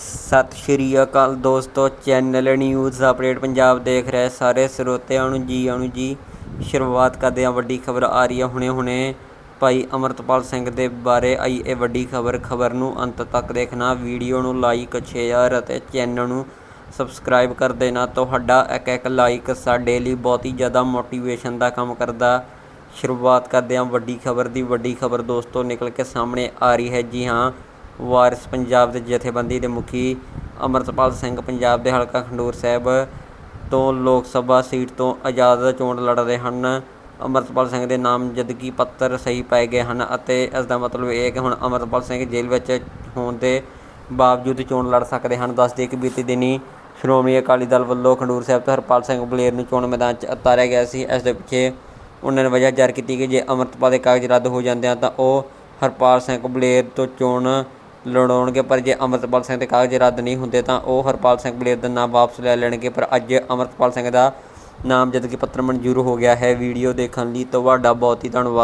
ਸਤਿ ਸ਼੍ਰੀ ਅਕਾਲ ਦੋਸਤੋ, channel news update Punjab ਦੇਖ ਰਹੇ ਸਾਰੇ ਸਰੋਤਿਆਂ ਨੂੰ ਜੀ ਆਣੂ ਜੀ। ਸ਼ੁਰੂਆਤ ਕਰਦੇ ਹਾਂ, ਵੱਡੀ ਖਬਰ ਆ ਰਹੀ ਹੈ ਹੁਣੇ ਹੁਣੇ। ਭਾਈ ਅਮਰਤਪਾਲ ਸਿੰਘ ਦੇ ਬਾਰੇ ਆਈ ਇਹ ਵੱਡੀ ਖਬਰ ਖਬਰ ਨੂੰ ਅੰਤ ਤੱਕ ਦੇਖਣਾ। ਵੀਡੀਓ ਨੂੰ ਲਾਈਕ ਸ਼ੇਅਰ ਅਤੇ ਚੈਨਲ ਨੂੰ ਸਬਸਕ੍ਰਾਈਬ ਕਰ ਦੇਣਾ। ਤੁਹਾਡਾ ਇੱਕ ਇੱਕ ਲਾਈਕ ਸਾਡੇ ਲਈ ਬਹੁਤ ਹੀ ਜ਼ਿਆਦਾ ਮੋਟੀਵੇਸ਼ਨ ਦਾ ਕੰਮ ਕਰਦਾ। ਸ਼ੁਰੂਆਤ ਕਰਦੇ ਹਾਂ, ਵੱਡੀ ਖਬਰ ਦੀ। ਵੱਡੀ ਖਬਰ ਦੋਸਤੋ ਨਿਕਲ ਕੇ ਸਾਹਮਣੇ ਆ ਰਹੀ ਹੈ। ਜੀ ਹਾਂ ਵਾਰਿਸ ਪੰਜਾਬ ਦੇ ਜਥੇਬੰਦੀ ਦੇ ਮੁਖੀ ਅਮਰਤਪਾਲ ਸਿੰਘ ਪੰਜਾਬ ਦੇ ਹਲਕਾ ਖੰਡੂਰ ਸਾਹਿਬ ਤੋਂ ਲੋਕ ਸਭਾ ਸੀਟ ਤੋਂ ਆਜ਼ਾਦ ਚੋਣ ਲੜ ਰਹੇ ਹਨ। ਅਮਰਤਪਾਲ ਸਿੰਘ ਦੇ ਨਾਮਜ਼ਦਗੀ ਪੱਤਰ ਸਹੀ ਪਾਏ ਗਏ ਹਨ ਅਤੇ ਇਸ ਦਾ ਮਤਲਬ ਇਹ ਹੈ ਕਿ ਹੁਣ ਅਮਰਤਪਾਲ ਸਿੰਘ ਜੇਲ੍ਹ ਵਿੱਚ ਹੋਣ ਦੇ ਬਾਵਜੂਦ ਚੋਣ ਲੜ ਸਕਦੇ ਹਨ। ਦੱਸ ਦਈਏ ਕਿ ਬੀਤੀ ਦਿਨੀ ਸ਼੍ਰੋਮਣੀ ਅਕਾਲੀ ਦਲ ਵੱਲੋਂ ਖੰਡੂਰ ਸਾਹਿਬ ਤੋਂ ਹਰਪਾਲ ਸਿੰਘ ਬਲੇਰ ਨੂੰ ਚੋਣ ਮੈਦਾਨ 'ਚ ਉਤਾਰਿਆ ਗਿਆ ਸੀ। ਇਸ ਦੇ ਪਿੱਛੇ ਉਹਨਾਂ ਨੇ ਵਜ੍ਹਾ ਜਾਰੀ ਕੀਤੀ ਕਿ ਜੇ ਅਮਰਤਪਾਲ ਦੇ ਕਾਗਜ਼ ਰੱਦ ਹੋ ਜਾਂਦੇ ਹਨ ਤਾਂ ਉਹ ਹਰਪਾਲ ਸਿੰਘ ਬਲੇਰ ਤੋਂ ਚੋਣ ਲੜਾਉਣਗੇ, ਪਰ ਜੇ ਅਮਰਤਪਾਲ ਸਿੰਘ ਦੇ ਕਾਗਜ਼ ਰੱਦ ਨਹੀਂ ਹੁੰਦੇ ਤਾਂ ਉਹ ਹਰਪਾਲ ਸਿੰਘ ਬਲੇਰ ਦਾ ਨਾਮ ਵਾਪਸ ਲੈ ਲੈਣਗੇ। ਪਰ ਅੱਜ ਅਮਰਤਪਾਲ ਸਿੰਘ ਦਾ ਨਾਮਜ਼ਦਗੀ ਪੱਤਰ ਮਨਜ਼ੂਰ ਹੋ ਗਿਆ ਹੈ, ਵੀਡੀਓ ਦੇਖਣ ਲਈ ਤੁਹਾਡਾ ਬਹੁਤ ਹੀ ਧੰਨਵਾਦ।